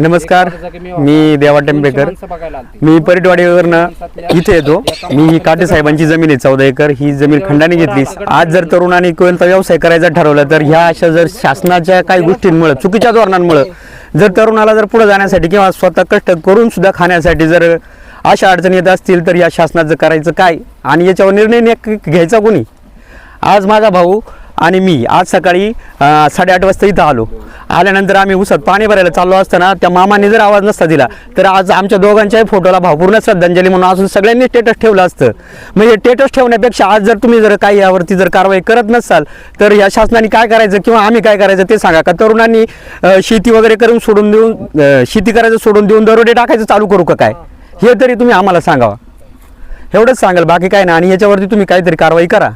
नमस्कार मी देवा टेंबेकर. मी परिटवाडीवरनं इथे येतो. मी ही काटे साहेबांची जमीन आहे चौदा एकर. ही जमीन खंडाने घेतली. आज जर तरुणांनी कोणता व्यवसाय करायचा ठरवलं तर ह्या अशा जर शासनाच्या काही गोष्टींमुळे चुकीच्या धोरणांमुळे जर तरुणाला जर पुढे जाण्यासाठी किंवा स्वतः कष्ट करून सुद्धा खाण्यासाठी जर अशा अडचणी येत असतील तर या शासनाचं करायचं काय? आणि याच्यावर निर्णय घ्यायचा कोणी? आज माझा भाऊ आणि मी आज सकाळी साडेआठ वाजता इथं आलो. आल्यानंतर आम्ही उसात पाणी भरायला चाललो असताना त्या मामाने जर आवाज नसता दिला तर आज आमच्या दोघांच्याही फोटोला भावपूर्ण श्रद्धांजली म्हणून अजून सगळ्यांनी स्टेटस ठेवलं असतं. म्हणजे स्टेटस ठेवण्यापेक्षा आज जर तुम्ही जर काही यावरती जर कारवाई करत नसाल तर या शासनाने काय करायचं किंवा आम्ही काय करायचं ते सांगा. का तरुणांनी शेती वगैरे करून सोडून देऊन शेती करायचं सोडून देऊन दरोडे टाकायचं चालू करू का काय? हे तरी तुम्ही आम्हाला सांगावा. एवढंच सांगाल बाकी काय नाही. आणि याच्यावरती तुम्ही काहीतरी कारवाई करा.